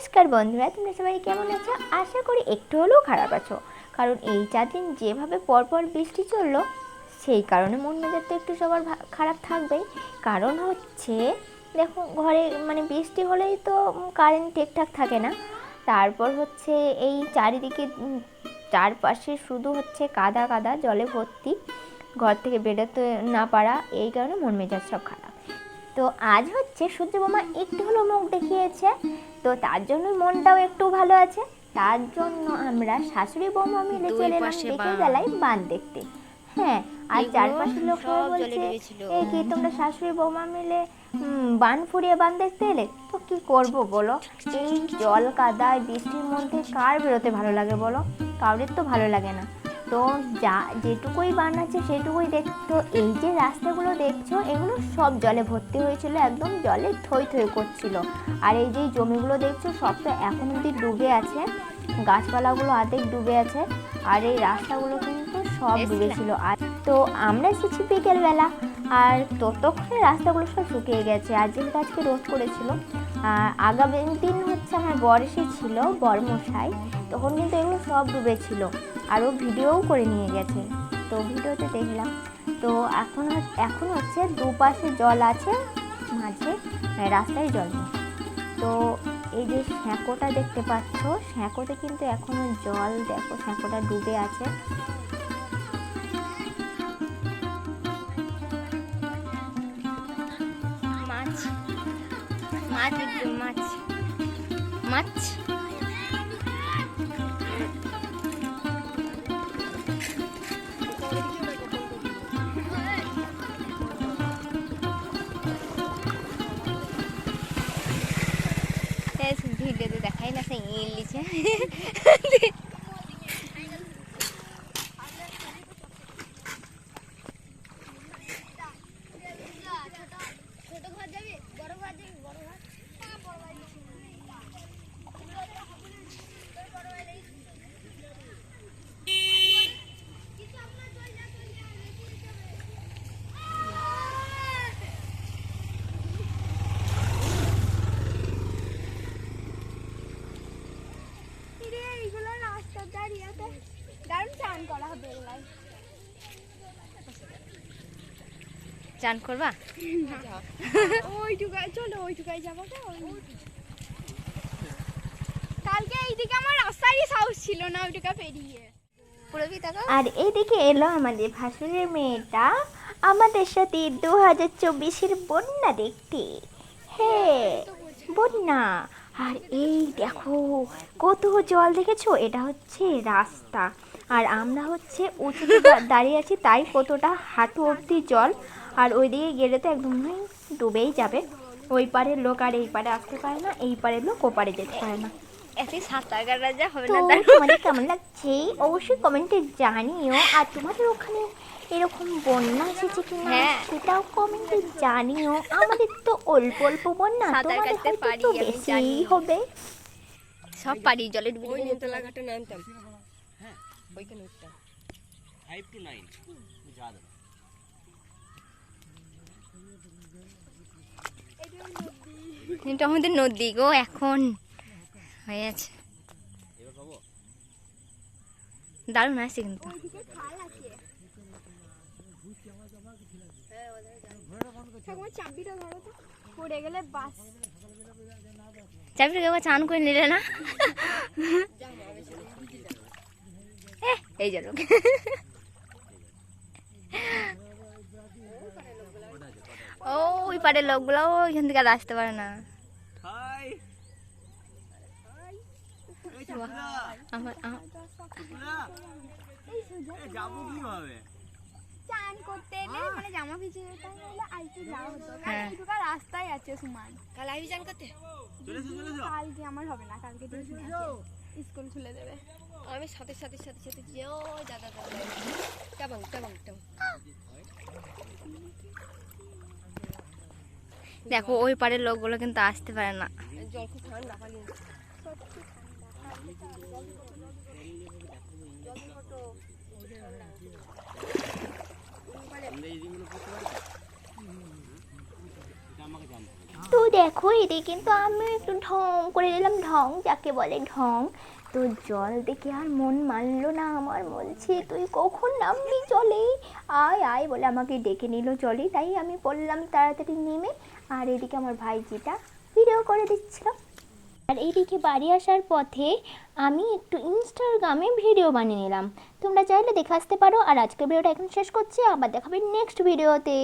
নমস্কার বন্ধুরা, তোমরা সবাই কেমন আছো? আশা করি একটু হলেও খারাপ আছো। কারণ এই চার দিন যেভাবে পরপর বৃষ্টি চলল, সেই কারণে মন মেজাজ তো একটু সবার খারাপ থাকবেই। কারণ হচ্ছে, দেখো ঘরে মানে বৃষ্টি হলেই তো কারেন্ট ঠিকঠাক থাকে না। তারপর হচ্ছে এই চারিদিকে চারপাশে শুধু হচ্ছে কাদা কাদা, জলে ভর্তি। ঘর থেকে বেরোতে না পারা, এই কারণে মন মেজাজ সব খারাপ। তো আজ হচ্ছে সূর্য বোমা একটু হলো মুখ দেখিয়েছে। তো তার জন্য মনটাও একটু ভালো আছে। তার জন্য আমরা শাশুড়ি বৌমা মিলে চলে এলাম বাঁধ। বেলায় বান দেখতে। হ্যাঁ আর চারপাশের লোক সব বলছে এই কি তোমরা শাশুড়ি বৌমা মিলে বান ফুরিয়ে বান দেখতে এলে? তো কি করব বলো? এই জল কাদায় বৃষ্টির মধ্যে কার বেরোতে ভালো লাগে বলো? কাউরের তো ভালো লাগে না। তো যা যেটুকুই বান আছে সেটুকুই দেখতো এই যে রাস্তাগুলো দেখছ এগুলো সব জলে ভর্তি হয়েছিল একদম জলে থই থই করছিল। আর এই যে জমিগুলো দেখছ সব তো এখন অব্দি ডুবে আছে। গাছপালাগুলো আধেক ডুবে আছে আর এই রাস্তাগুলো কিন্তু সব ডুবেছিল আর তো আমরা এসেছি বিকেলবেলা আর ততক্ষণে রাস্তাগুলো সব শুকিয়ে গেছে। আর যেহেতু আজকে রোদ করেছিল আর আগামী দিন হচ্ছে আমার বর এসেছিল বরমশাই। তখন কিন্তু এগুলো সব ডুবেছিল আর ও ভিডিওও করে নিয়ে গেছে। তো ভিডিওতে দেখলাম। তো এখন এখন হচ্ছে দুপাশে জল আছে, মাঝে মানে রাস্তায় জল নেই। তো এই যে স্যাঁকোটা দেখতে পাচ্ছ স্যাঁকোতে কিন্তু এখনও জল, দেখো স্যাঁকোটা ডুবে আছে। মাছ মাছ মাছ মাছ। xì lì chứ. দেখাই না সেই ইলিছে চান করবা? ওইটুকায় চলো ওইটুকায় যাব তো। কালকে এইদিকে আমার রাস্তারই সাহস ছিল না ওইটুকা পেরিয়ে। আর এইদিকে এলো আমাদের ভাসুরের মেয়েটা আমাদের সাথে দু হাজার চব্বিশের বন্যা দেখতে। হ্যাঁ বন্যা। আর এই দেখো, কত জল দেখেছ? এটা হচ্ছে রাস্তা। আর আমরা হচ্ছে উঁচুতে দাঁড়িয়ে আছি, তাই কতটা হাঁটু অবধি জল। আর ওইদিকে গেলে তো একদম ডুবেই যাবে। ওই পারের লোক আর এই পারে আসতে পারে না, এই পারের লোক ওপারে পারে যেতে পারে না। সাঁতার কাটা যা হবে না তোমাদের কেমন লাগছে অবশ্যই কমেন্টে জানিও আর তোমাদের ওখানে এরকম বন্যা এসেছে কি না সেটাও কমেন্টে জানিও আমাদের তো অল্প অল্প বন্যা তোমাদের হয়তো বেশি হবে সব পারি জলে ডুবে ওই নামতাম হ্যাঁ ওইখানে উঠতাম টু এটা আমাদের নদী গো এখন হয়ে আছে দারুণ আছে কিন্তু। চাবিটা কেউ চান করে নিলে না? এই জল ও ওই পাড়ের লোকগুলো ওইখান থেকে আর আসতে পারে না। হাই। রাস্তায় কাল কালকে স্কুল খুলে দেবে আমি সাথে সাথে সাথে সাথে যে ও দাদা দাদা টাবাং দেখো, ওই পাড়ের লোকগুলো কিন্তু আসতে পারে না। জল খুব ঠান্ডা, পানি তো? দেখো এদিকে কিন্তু আমি একটু ঢং করে দিলাম। ঢং যাকে বলে ঢং। তো জল দেখে আর মন মানলো না আমার, বলছে, তুই কখন নামবি জলে? আয় আয়, বলে আমাকে ডেকে নিল জলে। তাই আমি বললাম, তাড়াতাড়ি নেমে। আর এদিকে আমার ভাইজিটা ভিডিও করে দিচ্ছিল। আর এইদিকে বাড়ি আসার পথে আমি একটু ইনস্টাগ্রামে ভিডিও বানিয়ে নিলাম। তোমরা চাইলে দেখে আসতে পারো। আর আজকের ভিডিওটা এখন শেষ করছি। আবার দেখাবে নেক্সট ভিডিওতে